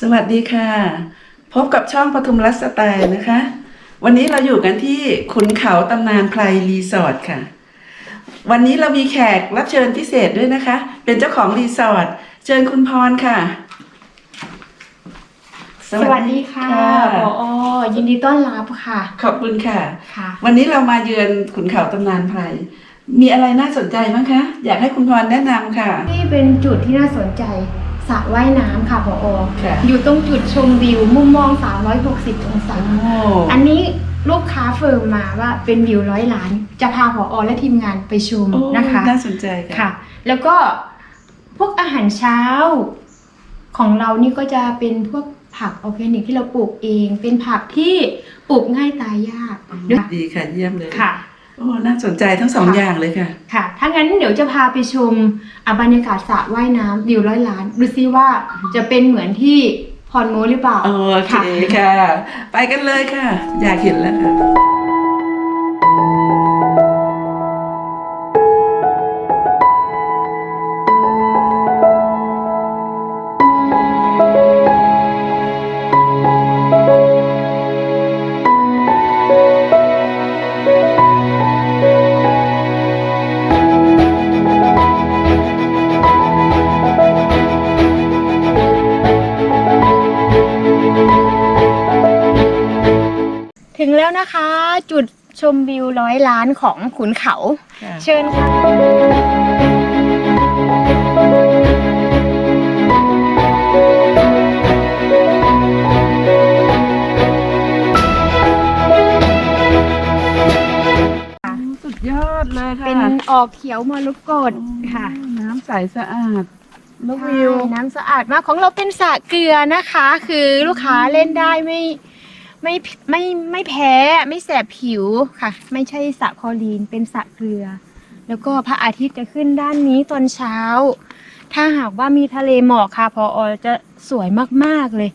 สวัสดีค่ะ พบกับช่องปทุมรัตน์สไตล์นะคะ วันนี้เราอยู่กันที่ขุนเขาตำนานไพรรีสอร์ทค่ะ วันนี้เรามีแขกรับเชิญพิเศษด้วยนะคะ เป็นเจ้าของรีสอร์ทเชิญคุณพรค่ะสวัสดีค่ะผอยินดีต้อนรับค่ะ ขอบคุณค่ะค่ะ วันนี้เรามาเยือนขุนเขาตำนานไพรมีอะไรน่าสนใจบ้างคะ อยากให้คุณพรแนะนำค่ะ นี่เป็นจุดที่น่าสนใจ สระว่ายน้ำค่ะผอค่ะ อยู่ตรงจุดชมวิว มุมมอง 360 องศาโอ้อันนี้ลูกค้าเฟิร์มมาว่าเป็นวิวร้อยล้าน จะพาผอและทีมงานไปชมโอ้นะคะ น่าสนใจค่ะค่ะ แล้วก็พวกอาหารเช้าของเรานี่ก็จะเป็นพวกผักออร์แกนิกที่เราปลูกเอง เป็นผักที่ปลูกง่ายตายยากด้วยดีค่ะเยี่ยมเลยค่ะ โอ้น่าสนใจทั้งสองค่ะอย่างเลยค่ะ ค่ะ ถ้างั้นเดี๋ยวจะพาไปชมอะบรรยากาศสระว่ายน้ำวิวร้อยล้าน ดูซิว่าจะเป็นเหมือนที่พรโมหรือเปล่า โอเคค่ะ ไปกันเลยค่ะ อยากเห็นแล้วค่ะ นะคะ จุดชมวิวร้อยล้านของขุนเขาค่ะเชิญค่ะสุดยอดเลยค่ะเป็นออกเขียวมรกตค่ะ น้ำใสสะอาดนกวิวใช่น้ำสะอาดมากของเราเป็นสระเกลือนะคะ คือลูกค้าเล่นได้ไม่ ไม่ไม่ไม่แพ้ไม่แสบผิวค่ะ ไม่ใช่สระคลอรีนเป็นสระเกลือ แล้วก็พระอาทิตย์จะขึ้นด้านนี้ตอนเช้า ถ้าหากว่ามีทะเลหมอกค่ะพออจะสวยมากๆเลย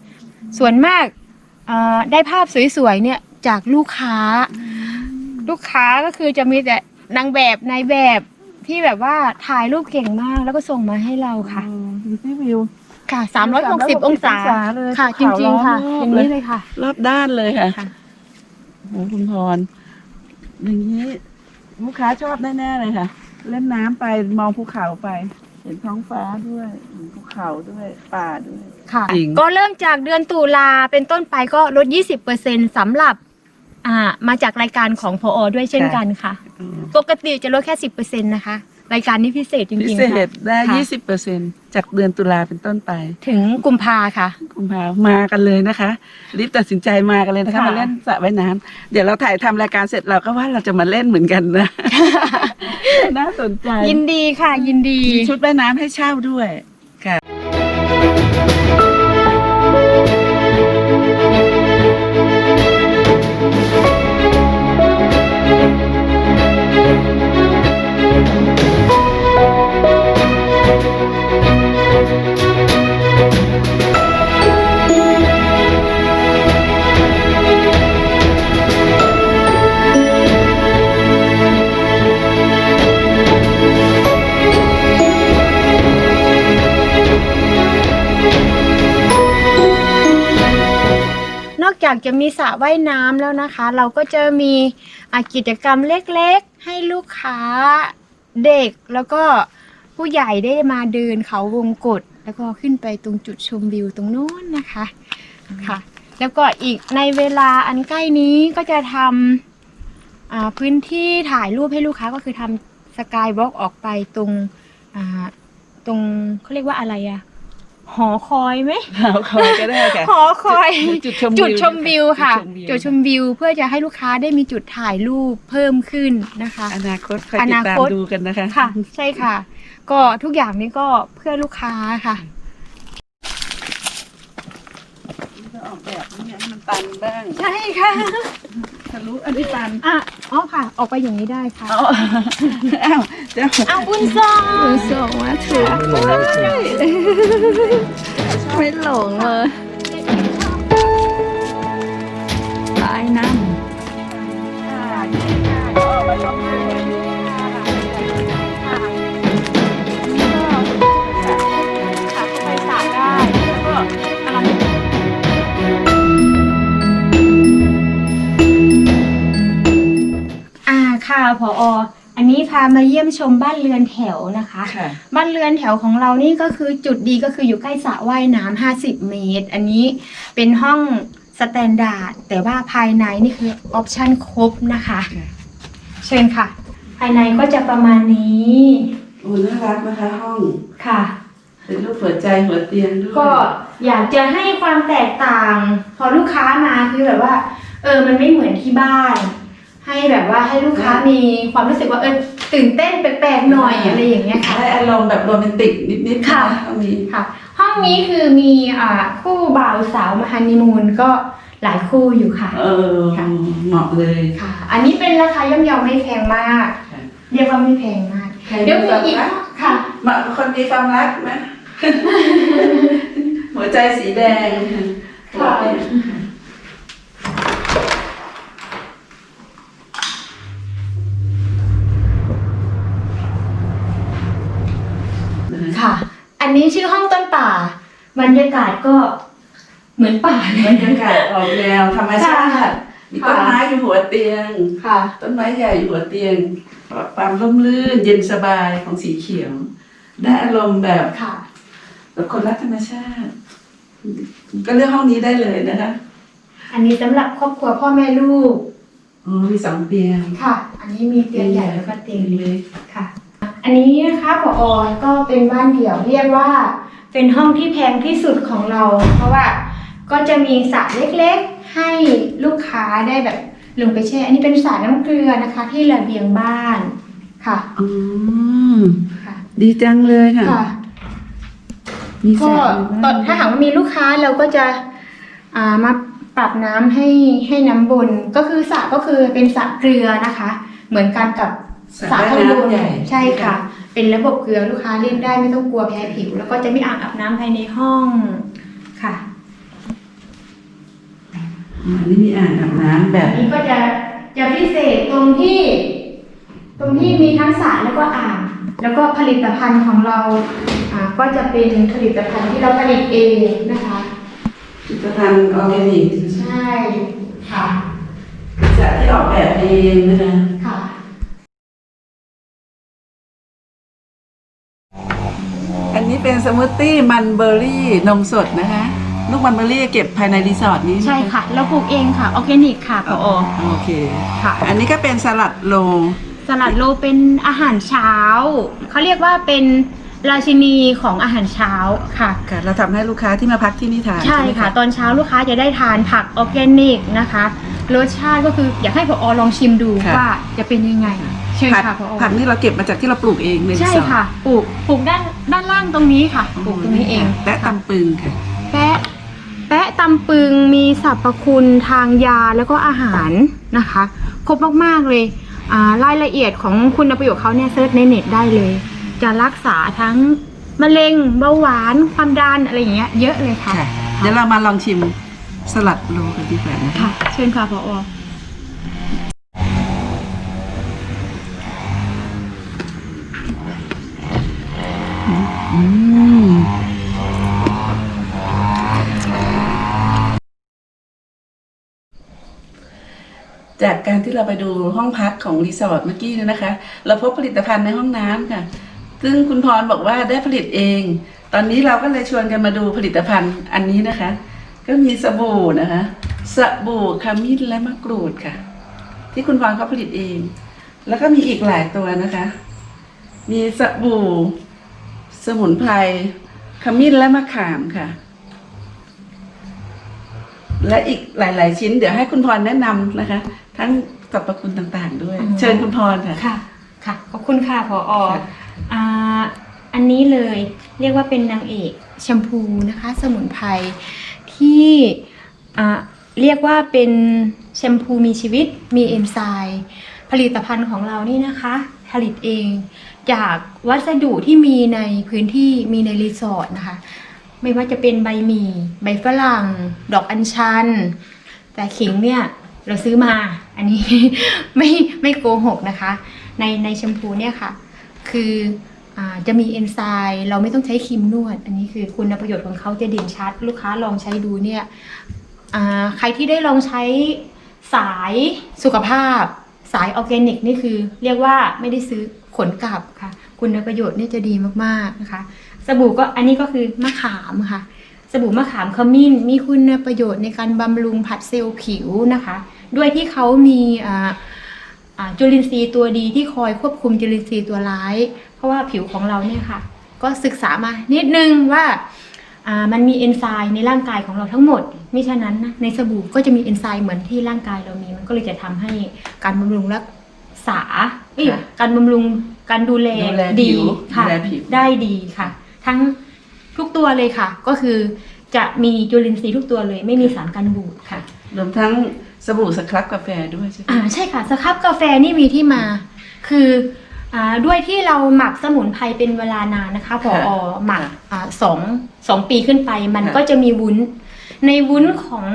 ส่วนมากเอ่อได้ภาพสวยๆเนี่ยจากลูกค้า ลูกค้าก็คือจะมีแต่นางแบบนายแบบที่แบบว่าถ่ายรูปเก่งมากแล้วก็ส่งมาให้เราค่ะดูที่วิว ค่ะ360 360องศาองศาเลยค่ะ จภูเขาริง ๆ ค่ะ ล้อมรอบอย่างนี้เลยค่ะ รอบด้านเลยค่ะค่ะ โอ้โหคุณพร อย่างนี้ลูกค้าชอบแน่ๆเลยค่ะ เล่นน้ำไปมองภูเขาไป เห็นท้องฟ้าด้วยเห็นภูเขาด้วยป่าด้วย ค่ะ จริง ก็เริ่มจากเดือนตุลาเป็นต้นไปก็ลด 20%สำหรับ อ่า มาจากรายการของพออด้วยเช่นกันค่ะอืมปกติจะลดแค่ 10%นะคะ รายการนี้พิเศษจพิริงเศๆค่ะษได้ค่ะยี่สิบเปอร์เซ็นจากเดือนตุลาเป็นต้นไปถึงกุมภาค่ะ คุณพามากันเลยนะคะรีบตัดสินใจมากันเลยนะคะค่ะ มาเล่นสระว่ายน้ำเดี๋ยวเราถ่ายทำรายการเสร็จเราก็ว่าเราจะมาเล่นเหมือนกันนะ น่าสนใจยินดีค่ะยินดี มีชุดว่ายน้ำให้เช่าด้วย จากจะมีสระว่ายน้ำแล้วนะคะ เราก็จะมีกิจกรรมเล็กๆ ให้ลูกค้าเด็กแล้วก็ผู้ใหญ่ได้มาเดินเขาวงกฏแล้วก็ขึ้นไปตรงจุดชมวิวตรงโน้นนะคะค่ะ แล้วก็อีกในเวลาอันใกล้นี้ก็จะทำพื้นที่ถ่ายรูปให้ลูกค้าก็คือทำสกายวอล์กออกไปตรงตรงเขาเรียกว่าอะไรอะ หอคอยไหมเอาคอยก็ได้ค่ะหอคอยจุดชมจุดชมวิวค่ะ จุจุดดชชมมวิววิวเพื่อจะให้ลูกค้าได้มีจุดถ่ายรูปเพิ่มขึ้นนะคะ อนาคตคอยอติดนาตามคตดูกันนะคะค่ะ ใช่ค่ะ ก็ทุกอย่างนี้ก็เพื่อลูกค้าค่ะจะออกแบบนี่ให้มันตันบ้าง ใช่ค่ะ ทะลุอันนี้ตันอะอ๋อค่ะ ออกไปอย่างนี้ได้ค่ะ เอาอ้าวเจ้าเอาบุญซองบุญซองมาถูกไม่หลงเลยตายน้ค่ ค่ะพอออันนี้พามาเยี่ยมชมบ้านเรือนแถวนะคะ ค่ะ บ้านเรือนแถวของเรานี่ก็คือจุดดีก็คืออยู่ใกล้สระว่ายน้ำ50 เมตร อันนี้เป็นห้องสแตนดาร์ดแต่ว่าภายในนี่คือออปชั่นครบนะคะ ค่ะ เชิญค่ะ ภายในก็จะประมาณนี้โอ้น่ารักนะคะห้อง ค่ะ เป็นรูปหัวใจหัวเตียงด้วยก็อยากจะให้ความแตกต่าง พอลูกค้ามาคือแบบว่า เออมันไม่เหมือนที่บ้าน ให้แบบว่าให้ลูกค้ามีความรู้สึกว่าเออตื่นเต้นแปลกๆหน่อยอะไรอย่างเงี้ยค่ะ ได้อารมณ์แบบโรแมนติกนิดๆค่ะนห้องนี้ค่ะ ห้องนี้คือมีอ่าคู่บ่าวสาวมาฮันนีมูนก็หลายคู่อยู่ค่ะ เออค่ะ เหมาะเลย ค่ะ อันนี้เป็นราคาย่อมเยาไม่แพงมาก ค่ะ เรียกว่าไม่แพงมากใครเดี๋ยวมีความอีกรักค่ะ เหมาะกับคนมีความรักไหม หัวใจสีแดงค่ะค่ะ อันนี้ชื่อห้องต้นป่า บรรยากาศก็เหมือนป่าเลบรย รยากาศออกแนวธรรมชาติมีต้นไม้อยู่หัวเตียง ค่ะ ต้นไม้ใหญ่อยู่หัวเตียงความร่มรื่นเย็นสบายของสีเขียว ได้อารมณ์แบบค่ะ แบบคนรักธรรมชาติ ก็เลือกห้องนี้ได้เลยนะคะอันนี้สำหรับครอบครัวพ่อแม่ลูก อ๋อมีสองเตียงค่ะ อันนี้มีเตียงใหญ่แล้วก็เตียงเล็กกค่ะ อันนี้นะคะผอก็เป็นบ้านเดี่ยวเรียกว่า เป็นห้องที่แพงที่สุดของเรา เพราะว่าก็จะมีสระเล็กๆ ให้ลูกค้าได้แบบลงไปแช่ อันนี้เป็นสระน้ำเกลือนะคะ ที่ระเบียงบ้านค่ะอ๋อค่ะ ดีจังเลยค่ะค่ะ มีก็สระตอนถ้าหากว่ามีลูกค้าเราก็จะอ่ามาปรับน้ำให้ให้น้ำบนก็คือสระก็คือเป็นสระเกลือนะคะ เหมือนกันกับสระสระว่ายข้างบนน้ำใหญ่ใช่ค่ะ เป็นระบบเกลือลูกค้าเล่นได้ไม่ต้องกลัวแพ้ผิว แล้วก็จะมีอ่างอาบน้ำภายในห้องค่ะ อันนี้มีอ่างอาบน้ำแบบอันนี้ก็จะจะพิเศษตรงที่ ตรงที่มีทั้งสระแล้วก็อ่างแล้วก็ผลิตภัณฑ์ของเราอ่าก็จะเป็นผลิตภัณฑ์ที่เราผลิตเองนะคะ ผลิตภัณฑ์ออร์แกนิกใช่ค่ะสระที่ออกแบบเองนะคะ อันนี้เป็นสมูทตี้มันเบอร์รี่นมสดนะคะ ลูกมันเบอร์รี่เก็บภายในรีสอร์ทนี้ใช่ค่ะ เราปลูกเองค่ะออร์แกนิกค่ะพออโอเค ค่ะ อันนี้ก็เป็นสลัดโลสลัดโลเป็นอาหารเช้า เขาเรียกว่าเป็นราชินีของอาหารเช้าค่ะ ค่ะ เราทำให้ลูกค้าที่มาพักที่นี่ทานใช่ไหมค่ะ ตอนเช้าลูกค้าจะได้ทานผักออร์แกนิกนะคะ รสชาติก็คืออยากให้พออลองชิมดูว่าจะเป็นยังไง เชิญผักค่ะพออผักนี่เราเก็บมาจากที่เราปลูกเองในรีใช่สอร์ทค่ะปลูกปลูกด้านด้านล่างตรงนี้ค่ะปลูกตรงนี้เองและตำปึงค่ะ แปะแปะตำปึงมีสรรพคุณทางยาแล้วก็อาหารนะคะ ครบมากๆเลยอ่ารายละเอียดของคุณประโยชน์เขาเนี่ยเซิร์ชในเน็ตได้เลย จะรักษาทั้งมะเร็งเบาหวานความดันอะไรอย่างเงี้ยเยอะเลยค่ะ ค่ะ เดี๋ยวเรามาลองชิมสลัดโลกันดีกว่านะคะ ค่ะ เชิญค่ะพอ อืมจากการที่เราไปดูห้องพักของรีสอร์ทเมื่อกี้เนยนะคะ เราพบผลิตภัณฑ์ในห้องน้ำค่ะ ซึ่งคุณพรบอกว่าได้ผลิตเอง ตอนนี้เราก็เลยชวนกันมาดูผลิตภัณฑ์อันนี้นะคะ ก็มีสบู่นะคะสบู่ขมิ้นและมะกรูดค่ะ ที่คุณพรเขาผลิตเอง แล้วก็มีอีกหลายตัวนะคะ มีสบู่ สมุนไพรขมิ้นและมะขามค่ะ และอีกหลาย ๆ ชิ้น เดี๋ยวให้คุณพรแนะนำนะคะ ทั้งสรรพคุณต่างๆ ด้วย เชิญคุณพรค่ะ ค่ะ ค่ะ ขอบคุณค่ะพออค่ะอ่าอันนี้เลยเรียกว่าเป็นนางเอกแชมพูนะคะ สมุนไพรที่อ่าเรียกว่าเป็นแชมพูมีชีวิตมีเอนไซม์ผลิตภัณฑ์ของเรานี่นะคะ ผลิตเอง จากวัสดุที่มีในพื้นที่มีในรีสอร์ทนะคะ ไม่ว่าจะเป็นใบหมี่ใบฝรั่ง ดอกอัญชัน แต่ขิงเนี่ยเราซื้อมา อันนี้ไม่ไม่โกหกนะคะ ในในแชมพูเนี่ยค่ะ คืออจะมีเอนไซม์เราไม่ต้องใช้ครีมนวด อันนี้คือคุณประโยชน์ของเขาจะเด่นชัด ลูกค้าลองใช้ดูเนี่ยใครที่ได้ลองใช้สายสุขภาพ สายออร์แกนิกนี่คือ เรียกว่าไม่ได้ซื้อ ขนกลับค่ะ คุณประโยชน์นี่จะดีมากๆนะคะ สบู่ก็อันนี้ก็คือมะขามค่ะ สบู่มะขามขมิ้น มีคุณประโยชน์ในการบำรุงผัดเซลล์ผิวนะคะ ด้วยที่เขามีจุลินทรีย์ตัวดีที่คอยควบคุมจุลินทรีย์ตัวร้าย เพราะว่าผิวของเราเนี่ยค่ะ ก็ศึกษามานิดนึงว่ามันมีเอนไซม์ในร่างกายของเราทั้งหมดมิฉะนั้นนะในสบู่ก็จะมีเอนไซม์เหมือนที่ร่างกายเรามี มันก็เลยจะทำให้การบำรุงรัก ษาเอ้ยค่ะการบำรุงการดูแลดูแลดีผิวค่ะ ดูแลผิว ได้ดีค่ะ ทั้งทุกตัวเลยค่ะ ก็คือจะมีจุลินทรีย์ทุกตัวเลย ไม่มีสารกันบูดค่ะ รวมทั้งสบู่สครับกาแฟด้วยใช่ไหม อ่าใช่ค่ะสครับกาแฟนี่มีที่มา คืออ่าด้วยที่เราหมักสมุนไพรเป็นเวลานานนะคะพออหมักอ่าสองสองปีขึ้นไป มันก็จะมีวุ้น ในวุ้นของ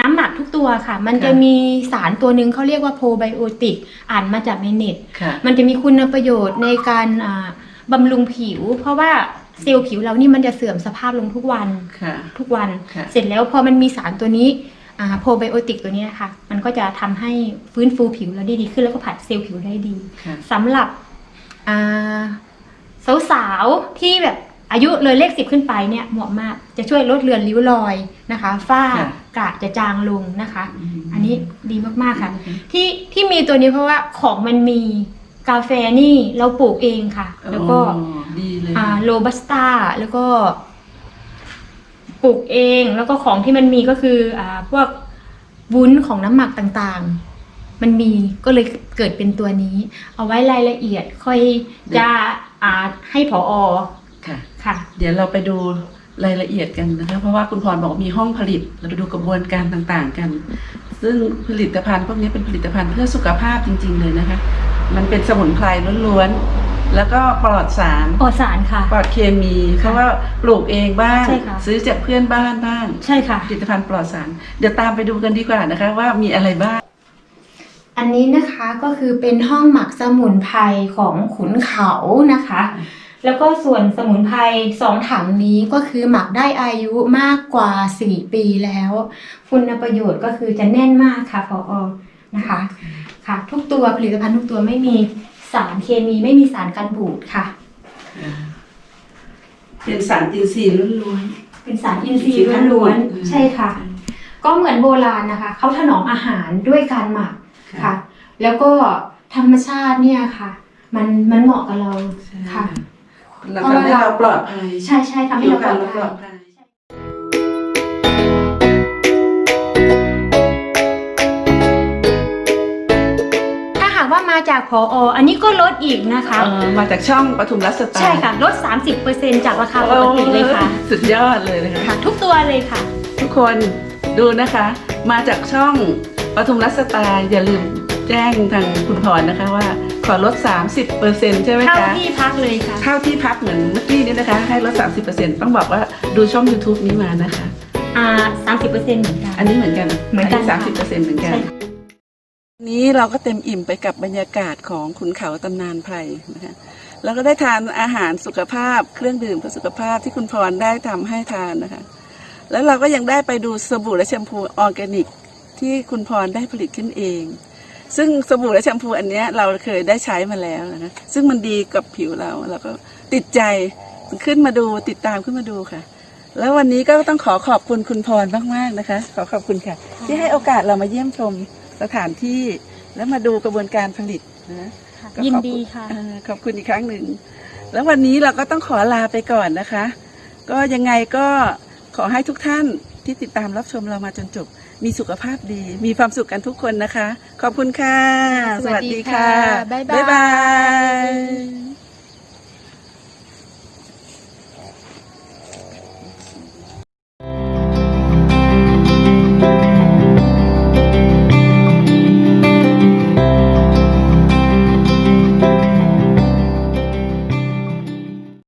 น้ำหมักทุกตัวค่ะ มันจะมีสารตัวหนึ่งเขาเรียกว่าโพไบโอติก อ่านมาจากในเน็ตค่ะมันจะมีคุณประโยชน์ในการอ่าบำรุงผิว เพราะว่าเซลล์ผิวเรานี่มันจะเสื่อมสภาพลงทุกวันค่ะทุกวันค่ะเสร็จแล้วพอมันมีสารตัวนี้โพไบโอติกตัวเนี้ยค่ะมันก็จะทำให้ฟื้นฟูผิวเราได้ดีขึ้นแล้วก็ผัดเซลล์ผิวได้ดีค่ะสำหรับอ่าสาวๆที่แบบ อายุเลยเลขสิบขึ้นไปเนี่ยเหมาะมากจะช่วยลดเลือนริ้วรอยนะคะฝ้าค่ะกระจะจางลงนะคะอืมอันนี้ดีมากๆค่ะ ที่ที่มีตัวนี้เพราะว่าของมันมีกาแฟนี่เราปลูกเองค่ะ แล้วก็อ๋อดีเลยอ่าค่ะโรบัสต้าแล้วก็ปลูกเองแล้วก็ของที่มันมีก็คืออ่าพวกวุ้นของน้ำหมักต่างๆ มันมีก็เลยเกิดเป็นตัวนี้ เอาไว้รายละเอียดค่อยจะอ่าให้ผออ ค่ะ ค่ะ เดี๋ยวเราไปดูรายละเอียดกันนะคะ เพราะว่าคุณพรบอกว่ามีห้องผลิต เราไปดูกระบวนการต่างๆกัน ซึ่งผลิตภัณฑ์พวกนี้เป็นผลิตภัณฑ์เพื่อสุขภาพจริง ๆ เลยนะคะ มันเป็นสมุนไพรล้วนๆ แล้วก็ปลอดสาร ปลอดสารค่ะ ปลอดเคมีเพราะว่าปลูกเองบ้าง ใช่ค่ะ ซื้อจากเพื่อนบ้านบ้าง ใช่ค่ะ ผลิตภัณฑ์ปลอดสาร เดี๋ยวตามไปดูกันดีกว่านะคะ ว่ามีอะไรบ้าง อันนี้นะคะก็คือเป็นห้องหมักสมุนไพรของขุนเขานะคะ แล้วก็ส่วนสมุนไพรสองถังนี้ก็คือหมักได้อายุมากกว่า 4 ปีแล้ว คุณประโยชน์ก็คือจะแน่นมากค่ะพออนะคะค่ะ ทุกตัวผลิตภัณฑ์ทุกตัวไม่มีสารเคมีไม่มีสารกันบูดค่ะ เป็นสารอินทรีย์ล้วนเป็นสารอินทรีย์ล้วนๆใช่ค่ะ ก็เหมือนโบราณนะคะเขาถนอมอาหารด้วยการหมักๆค่ะ แล้วก็ธรรมชาติเนี่ยค่ะ มันมันเหมาะกับเราใช่ค่ะ แล้วทำให้เราปลอดภัยใช่ใช่ทำให้เราปลอดปลภัอยดภัยถ้าหากว่ามาจากพอออันนี้ก็ลดอีกนะคะ เออมาจากช่องปทุมรัศตาใช่ค่ะลด 30%จากราคาปกติเลยค่ะโอ้สุดยอดเลยนะคะค่ะ ทุกตัวเลยค่ะ ทุกคนดูนะคะ มาจากช่องปทุมรัศตาอย่าลืม แจ้งทางคุณพรนะคะว่า ขอลด 30%ใช่ไหมเท่าคะที่พักเลยค่ะเท่าที่พักเหมือนเมื่อกี้นี้นะคะ ให้ลด 30%ต้องบอกว่าดูช่อง YouTube นี้มานะคะ อ่า30%เหมือนกัน อันนี้เหมือนกันเหมือนกันสามสิบเปอร์เซ็นต์เหมือนกัน ใช่ค่ะวันนี้เราก็เต็มอิ่มไปกับบรรยากาศของขุนเขาตำนานไพรนะคะแล้วก็ได้ทานอาหารสุขภาพเครื่องดื่มเพื่อสุขภาพที่คุณพรได้ทำให้ทานนะคะ แล้วเราก็ยังได้ไปดูสบู่และแชมพูออร์แกนิก ที่คุณพรได้ผลิตขึ้นเอง ซึ่งสบู่และแชมพูอันเนี้ยเราเคยได้ใช้มาแล้วนะคะซึ่งมันดีกับผิวเราเราก็ติดใจขึ้นมาดูติดตามขึ้นมาดูค่ะ แล้ววันนี้ก็ต้องขอขอบคุณคุณพรมากๆนะคะ ขอขอบคุณค่ะ ที่ให้โอกาสเรามาเยี่ยมชมสถานที่และมาดูกระบวนการผลิตนะก็ขอบณยินดีค่ะอ่าขอบคุณอีกครั้งหนึ่ง แล้ววันนี้เราก็ต้องขอลาไปก่อนนะคะ ก็ยังไงก็ขอให้ทุกท่านที่ติดตามรับชมเรามาจนจบ มีสุขภาพดี มีความสุขกันทุกคนนะคะ ขอบคุณค่ะ สวัสดีค่ะ บ๊ายบายบ๊ายบาย